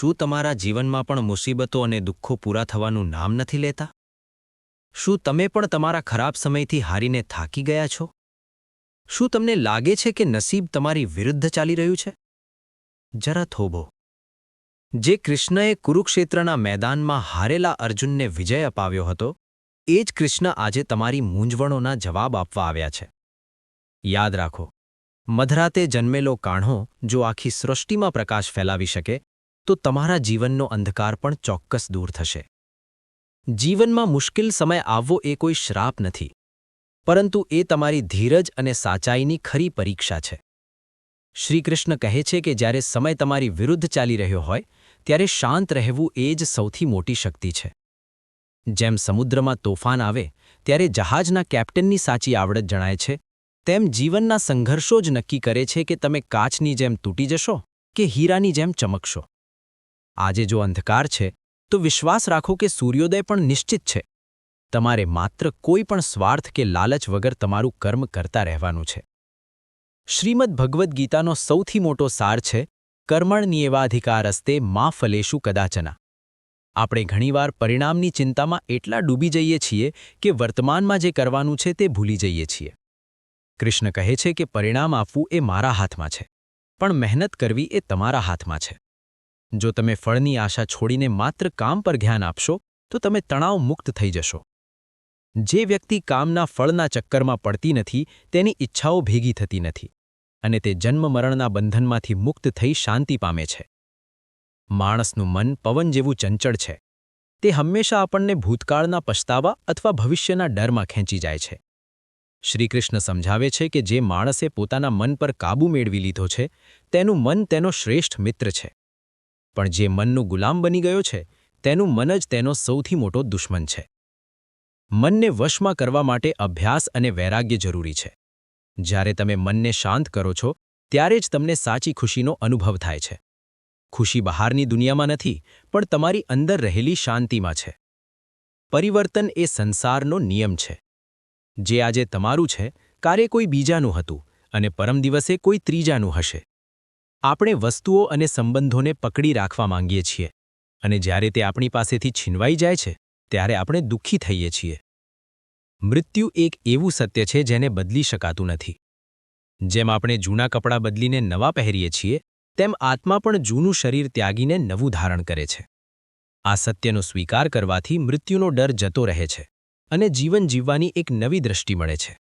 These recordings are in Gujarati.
શું તમારા જીવનમાં પણ મુસીબતો અને દુઃખો પૂરા થવાનું નામ નથી લેતા? શું તમે પણ તમારા ખરાબ સમયથી હારીને થાકી ગયા છો? શું તમને લાગે છે કે નસીબ તમારી વિરુદ્ધ ચાલી રહ્યું છે? જરા થોભો. જે કૃષ્ણએ કુરુક્ષેત્રના મેદાનમાં હારેલા અર્જુનને વિજય અપાવ્યો હતો, એ જ કૃષ્ણ આજે તમારી મૂંઝવણોના જવાબ આપવા આવ્યા છે. યાદ રાખો, મધરાતે જન્મેલો કાણો જો આખી સૃષ્ટિમાં પ્રકાશ ફેલાવી શકે તો તમારા જીવનનો અંધકાર પણ ચોક્કસ દૂર થશે. જીવનમાં મુશ્કેલ સમય આવવો એ કોઈ શ્રાપ નથી. પરંતુ એ તમારી ધીરજ અને સાચાઈની ખરી પરીક્ષા છે. શ્રીકૃષ્ણ કહે છે કે જ્યારે સમય તમારી વિરુદ્ધ ચાલી રહ્યો હોય, ત્યારે શાંત રહેવું એ જ સૌથી મોટી શક્તિ છે. જેમ સમુદ્રમાં તોફાન આવે, ત્યારે જહાજના કેપ્ટનની સાચી આવડત જણાય છે, તેમ જીવનના સંઘર્ષો જ નક્કી કરે છે કે તમે કાચની જેમ તૂટી જશો કે હીરાની જેમ ચમકશો. આજે જો અંધકાર છે, તો વિશ્વાસ રાખો કે સૂર્યોદય પણ નિશ્ચિત છે. તમારે માત્ર કોઈ પણ સ્વાર્થ કે લાલચ વગર તમારું કર્મ કરતા રહેવાનું છે. શ્રીમદ ભગવદ્ ગીતાનો સૌથી મોટો સાર છે કર્મણનિયેવાધિકારસ્તે મા ફલેશુ કદાચના. આપણે ઘણીવાર પરિણામની ચિંતામાં એટલા ડૂબી જઈએ છીએ કે વર્તમાનમાં જે કરવાનું છે તે ભૂલી જઈએ છીએ. કૃષ્ણ કહે છે કે પરિણામ આપવું એ મારા હાથમાં છે, પણ મહેનત કરવી એ તમારા હાથમાં છે. જો તમે ફળની આશા છોડીને માત્ર કામ પર ધ્યાન આપશો, તો તમે તણાવ મુક્ત થઈ જશો. જે વ્યક્તિ કામના ફળના ચક્કરમાં પડતી નથી, તેની ઈચ્છાઓ ભેગી થતી નથી અને તે જન્મ મરણના બંધનમાંથી મુક્ત થઈ શાંતિ પામે છે. માણસનું મન પવન જેવું ચંચળ છે. તે હંમેશા આપણને ભૂતકાળના પછતાવા અથવા ભવિષ્યના ડરમાં ખેંચી જાય છે. શ્રીકૃષ્ણ સમજાવે છે કે જે માણસે પોતાના મન પર કાબૂ મેળવી લીધો છે, તેનું મન તેનો શ્રેષ્ઠ મિત્ર છે. પણ જે મનનું ગુલામ બની ગયો છે, તેનું મન જ તેનો સૌથી મોટો દુશ્મન છે. મનને વશમાં કરવા માટે અભ્યાસ અને વૈરાગ્ય જરૂરી છે. જ્યારે તમે મનને શાંત કરો છો, ત્યારે જ તમને સાચી ખુશીનો અનુભવ થાય છે. ખુશી બહારની દુનિયામાં નથી, પણ તમારી અંદર રહેલી શાંતિમાં છે. પરિવર્તન એ સંસારનો નિયમ છે. જે આજે તમારું છે કારે કોઈ બીજાનું હતું, અને પરમ દિવસે કોઈ ત્રીજાનું હશે. આપણે વસ્તુઓ અને સંબંધોને પકડી રાખવા માંગીએ છીએ અને જ્યારે તે આપણી પાસેથી છીનવાઈ જાય છે, ત્યારે આપણે દુઃખી થઈએ છીએ. મૃત્યુ એક એવું સત્ય છે જેને બદલી શકાતું નથી. જેમ આપણે જૂના કપડાં બદલીને નવા પહેરીએ છીએ, તેમ આત્મા પણ જૂનું શરીર ત્યાગીને નવું ધારણ કરે છે. આ સત્યનો સ્વીકાર કરવાથી મૃત્યુનો ડર જતો રહે છે અને જીવન જીવવાની એક નવી દૃષ્ટિ મળે છે.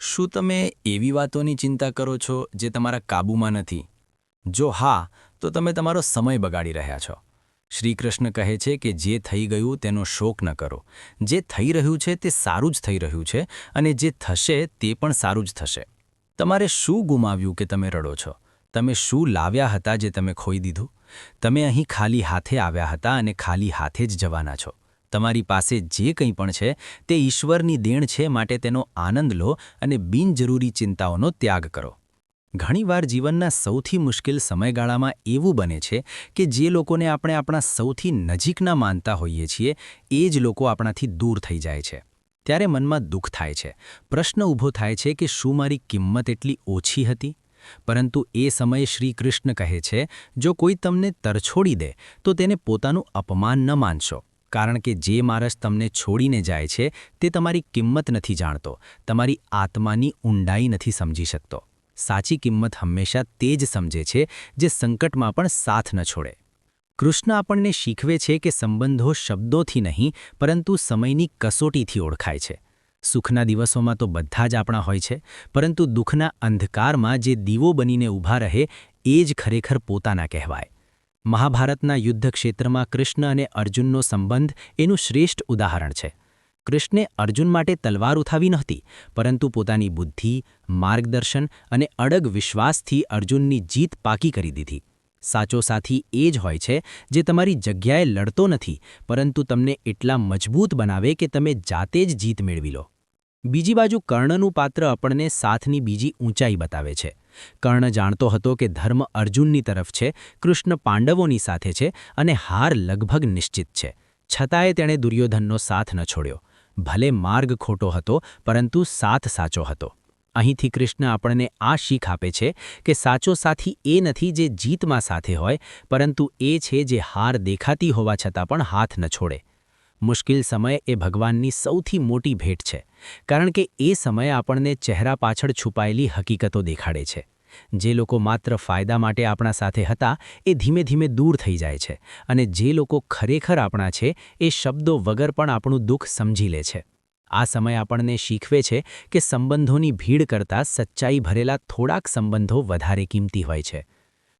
શું તમે એવી વાતોની ચિંતા કરો છો જે તમારા કાબૂમાં નથી? જો હા, તો તમે તમારો સમય બગાડી રહ્યા છો. શ્રીકૃષ્ણ કહે છે કે જે થઈ ગયું તેનો શોક ન કરો. જે થઈ રહ્યું છે તે સારું જ થઈ રહ્યું છે અને જે થશે તે પણ સારું જ થશે. તમારે શું ગુમાવ્યું કે તમે રડો છો? તમે શું લાવ્યા હતા જે તમે ખોઈ દીધું? તમે અહીં ખાલી હાથે આવ્યા હતા અને ખાલી હાથે જ જવાના છો. તમારી પાસે જે કંઈ પણ છે તે ઈશ્વરની દેણ છે માટે તેનો આનંદ લો અને બિનજરૂરી ચિંતાઓનો ત્યાગ કરો. ઘણીવાર જીવનના સૌથી મુશ્કેલ સમયગાળામાં એવું બને છે કે જે લોકોને આપણે આપણા સૌથી નજીકના માનતા હોઈએ છીએ, એ જ લોકો આપણાથી દૂર થઈ જાય છે. ત્યારે મનમાં દુઃખ થાય છે. પ્રશ્ન ઊભો થાય છે કે શું મારી કિંમત એટલી ઓછી હતી? પરંતુ એ સમયે શ્રી કૃષ્ણ કહે છે, જો કોઈ તમને તરછોડી દે, તો તેને પોતાનું અપમાન ન માનશો. કારણ કે જે માણસ તમને છોડીને જાય છે, તે તમારી કિંમત નથી જાણતો, તમારી આત્માની ઊંડાઈ નથી સમજી શકતો. સાચી કિંમત હંમેશા તે જ સમજે છે જે સંકટમાં પણ સાથ ન છોડે. કૃષ્ણ આપણને શીખવે છે કે સંબંધો શબ્દોથી નહીં, પરંતુ સમયની કસોટીથી ઓળખાય છે. સુખના દિવસોમાં તો બધા જ આપણા હોય છે, પરંતુ દુઃખના અંધકારમાં જે દીવો બનીને ઊભા રહે, એ જ ખરેખર પોતાના કહેવાય. મહાભારતના યુદ્ધ ક્ષેત્રમાં કૃષ્ણ અને અર્જુનનો સંબંધ એનું શ્રેષ્ઠ ઉદાહરણ છે. કૃષ્ણે અર્જુન માટે તલવાર ઉઠાવી નહોતી, પરંતુ પોતાની બુદ્ધિ, માર્ગદર્શન અને અડગ વિશ્વાસથી અર્જુનની જીત પાકી કરી દીધી. સાચો સાથી એ જ હોય છે જે તમારી જગ્યાએ લડતો નથી, પરંતુ તમને એટલા મજબૂત બનાવે કે તમે જાતે જ જીત મેળવી લો. બીજી બાજુ કર્ણનું પાત્ર આપણને સાથની બીજી ઊંચાઈ બતાવે છે. કર્ણ જાણતો હતો કે ધર્મ અર્જુનની તરફ છે, કૃષ્ણ પાંડવોની સાથે છે અને હાર લગભગ નિશ્ચિત છે. છતાંય તેણે દુર્યોધનનો સાથ ન છોડ્યો. ભલે માર્ગ ખોટો હતો, પરંતુ સાથ સાચો હતો. અહીંથી કૃષ્ણ આપણને આ શીખ આપે છે કે સાચો સાથી એ નથી જે જીતમાં સાથે હોય, પરંતુ એ છે જે હાર દેખાતી હોવા છતાં પણ હાથ ન છોડે. મુશ્કેલ સમય એ ભગવાનની સૌથી મોટી ભેટ છે, કારણ કે એ સમય આપણને ચહેરા પાછળ છુપાયેલી હકીકતો દેખાડે છે. જે લોકો માત્ર ફાયદા માટે આપણા સાથે હતા, એ ધીમે ધીમે દૂર થઈ જાય છે અને જે લોકો ખરેખર આપણા છે, એ શબ્દો વગર પણ આપણું દુઃખ સમજી લે છે. આ સમય આપણને શીખવે છે કે સંબંધોની ભીડ કરતાં સચ્ચાઈ ભરેલા થોડાક સંબંધો વધારે કિંમતી હોય છે.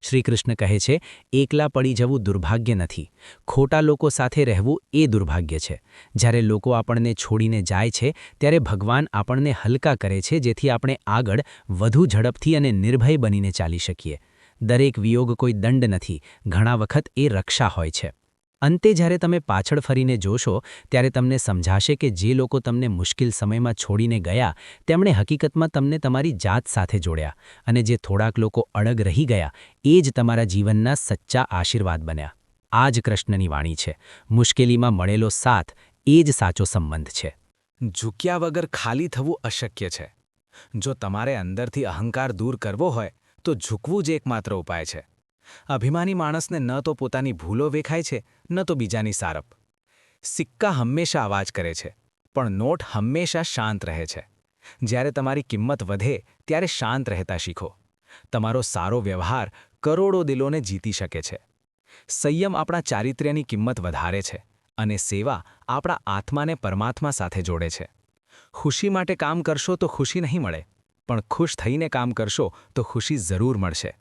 શ્રીકૃષ્ણ કહે છે, એકલા પડી જવું દુર્ભાગ્ય નથી. ખોટા લોકો સાથે રહેવું એ દુર્ભાગ્ય છે. જ્યારે લોકો આપણને છોડીને જાય છે, ત્યારે ભગવાન આપણને હલકા કરે છે, જેથી આપણે આગળ વધુ ઝડપથી અને નિર્ભય બનીને ચાલી શકીએ. દરેક વિયોગ કોઈ દંડ નથી. ઘણા વખત એ રક્ષા હોય છે. અંતે જ્યારે તમે પાછળ ફરીને જોશો, ત્યારે તમને સમજાશે કે જે લોકો તમને મુશ્કેલ સમયમાં છોડીને ગયા, તેમણે હકીકતમાં તમને તમારી જાત સાથે જોડ્યા અને જે થોડાક લોકો અડગ રહી ગયા, એ જ તમારા જીવનના સચ્ચા આશીર્વાદ બન્યા. આ જ કૃષ્ણની વાણી છે. મુશ્કેલીમાં મળેલો સાથ એ જ સાચો સંબંધ છે. ઝૂક્યા વગર ખાલી થવું અશક્ય છે. જો તમારે અંદરથી અહંકાર દૂર કરવો હોય, તો ઝૂકવું જ એકમાત્ર ઉપાય છે. અભિમાની માણસને ન તો પોતાની ભૂલો વેખાય છે, ન તો બીજાની સારપ. સિક્કા હંમેશા અવાજ કરે છે, પણ નોટ હંમેશા શાંત રહે છે. જ્યારે તમારી કિંમત વધે, ત્યારે શાંત રહેતા શીખો. તમારો સારો વ્યવહાર કરોડો દિલોને જીતી શકે છે. સંયમ આપણા ચારિત્ર્યની કિંમત વધારે છે અને સેવા આપણા આત્માને પરમાત્મા સાથે જોડે છે. ખુશી માટે કામ કરશો તો ખુશી નહીં મળે, પણ ખુશ થઈને કામ કરશો તો ખુશી જરૂર મળશે.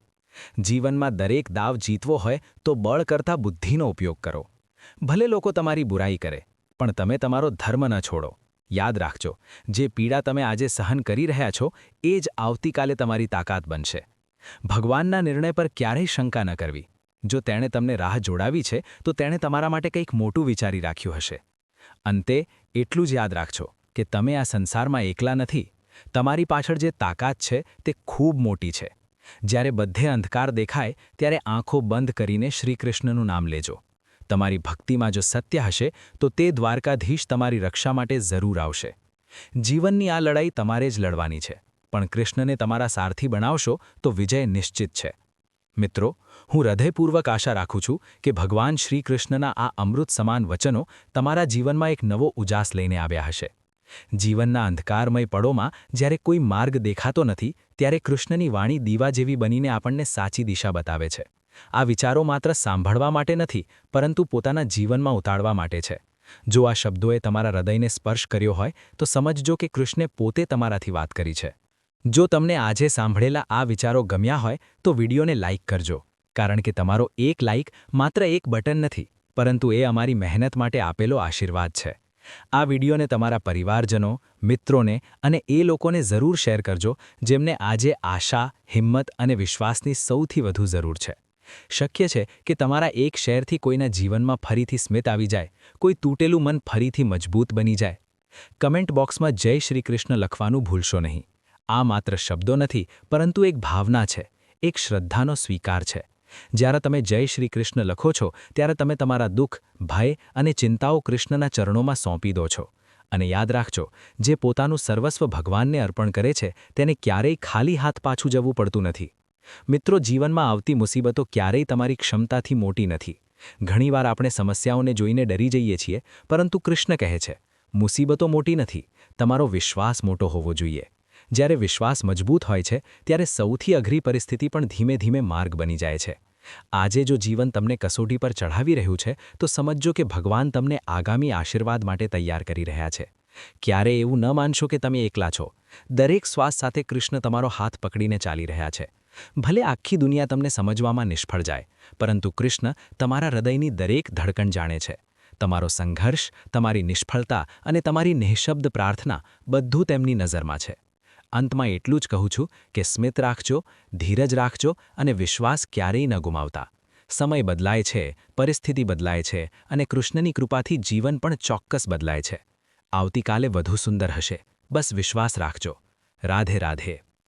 જીવનમાં દરેક દાવ જીતવો હોય તો બળ કરતાં બુદ્ધિનો ઉપયોગ કરો. ભલે લોકો તમારી બુરાઈ કરે, પણ તમે તમારો ધર્મ ન છોડો. યાદ રાખજો, જે પીડા તમે આજે સહન કરી રહ્યા છો, એ જ આવતીકાલે તમારી તાકાત બનશે. ભગવાનના નિર્ણય પર ક્યારેય શંકા ન કરવી. જો તેણે તમને રાહ જોડાવી છે, તો તેણે તમારા માટે કંઈક મોટું વિચારી રાખ્યું હશે. અંતે, એટલું જ યાદ રાખજો કે તમે આ સંસારમાં એકલા નથી. તમારી પાછળ જે તાકાત છે, તે ખૂબ મોટી છે. જ્યારે બધે અંધકાર દેખાય, ત્યારે આંખો બંધ કરીને શ્રીકૃષ્ણનું નામ લેજો. તમારી ભક્તિમાં જો સત્ય હશે, તો તે દ્વારકાધીશ તમારી રક્ષા માટે જરૂર આવશે. જીવનની આ લડાઈ તમારે જ લડવાની છે. પણ કૃષ્ણને તમારા સારથી બનાવશો, તો વિજય નિશ્ચિત છે. મિત્રો, હું હૃદયપૂર્વક આશા રાખું છું કે ભગવાન શ્રીકૃષ્ણના આ અમૃત સમાન વચનો તમારા જીવનમાં એક નવો ઉજાસ લઈને આવ્યા હશે. જીવનના અંધકારમય પળોમાં જ્યારે કોઈ માર્ગ દેખાતો નથી, ત્યારે કૃષ્ણની વાણી દીવા જેવી બનીને આપણને સાચી દિશા બતાવે છે. આ વિચારો માત્ર સાંભળવા માટે નથી, પરંતુ પોતાના જીવનમાં ઉતારવા માટે છે. જો આ શબ્દોએ તમારા હૃદયને સ્પર્શ કર્યો હોય, તો સમજજો કે કૃષ્ણે પોતે તમારાથી વાત કરી છે. જો તમને આજે સાંભળેલા આ વિચારો ગમ્યા હોય, તો વિડીયોને લાઇક કરજો. કારણ કે તમારો એક લાઇક માત્ર એક બટન નથી, પરંતુ એ અમારી મહેનત માટે આપેલો આશીર્વાદ છે. આ વિડીયોને તમારા પરિવારજનો, મિત્રોને અને એ લોકોને જરૂર શેર કરજો જેમને આજે આશા, હિંમત અને વિશ્વાસની સૌથી વધુ જરૂર છે. શક્ય છે કે તમારા એક શેરથી કોઈના જીવનમાં ફરીથી સ્મિત આવી જાય, કોઈ તૂટેલું મન ફરીથી મજબૂત બની જાય. કમેન્ટ બોક્સમાં જય શ્રી કૃષ્ણ લખવાનું ભૂલશો નહીં. આ માત્ર શબ્દો નથી, પરંતુ એક ભાવના છે, એક શ્રદ્ધાનો સ્વીકાર છે. જ્યારે તમે જય શ્રી કૃષ્ણ લખો છો, ત્યારે તમે તમારા દુઃખ, ભય અને ચિંતાઓ કૃષ્ણના ચરણોમાં સોંપી દો છો. અને યાદ રાખજો, જે પોતાનું સર્વસ્વ ભગવાનને અર્પણ કરે છે, તેને ક્યારેય ખાલી હાથ પાછું જવું પડતું નથી. મિત્રો, જીવનમાં આવતી મુસીબતો ક્યારેય તમારી ક્ષમતાથી મોટી નથી. ઘણીવાર આપણે સમસ્યાઓને જોઈને ડરી જઈએ છીએ, પરંતુ કૃષ્ણ કહે છે, મુસીબતો મોટી નથી, તમારો વિશ્વાસ મોટો હોવો જોઈએ. જ્યારે વિશ્વાસ મજબૂત હોય છે, ત્યારે સૌથી અઘરી પરિસ્થિતિ પણ ધીમે ધીમે માર્ગ બની જાય છે. આજે જો જીવન તમને કસોટી પર ચઢાવી રહ્યું છે, તો સમજજો કે ભગવાન તમને આગામી આશીર્વાદ માટે તૈયાર કરી રહ્યા છે. ક્યારે એવું ન માનશો કે તમે એકલા છો. દરેક શ્વાસ સાથે કૃષ્ણ તમારો હાથ પકડીને ચાલી રહ્યા છે. ભલે આખી દુનિયા તમને સમજવામાં નિષ્ફળ જાય, પરંતુ કૃષ્ણ તમારા હૃદયની દરેક ધડકણ જાણે છે. તમારો સંઘર્ષ, તમારી નિષ્ફળતા અને તમારી નિઃશબ્દ પ્રાર્થના બધું તેમની નજરમાં છે. અંતમાં એટલું જ કહું છું કે સ્મિત રાખજો, ધીરજ રાખજો અને વિશ્વાસ ક્યારેય ન ગુમાવતા. સમય બદલાય છે, પરિસ્થિતિ બદલાય છે અને કૃષ્ણની કૃપાથી જીવન પણ ચોક્કસ બદલાય છે. આવતીકાલે વધુ સુંદર હશે. બસ વિશ્વાસ રાખજો. રાધે રાધે.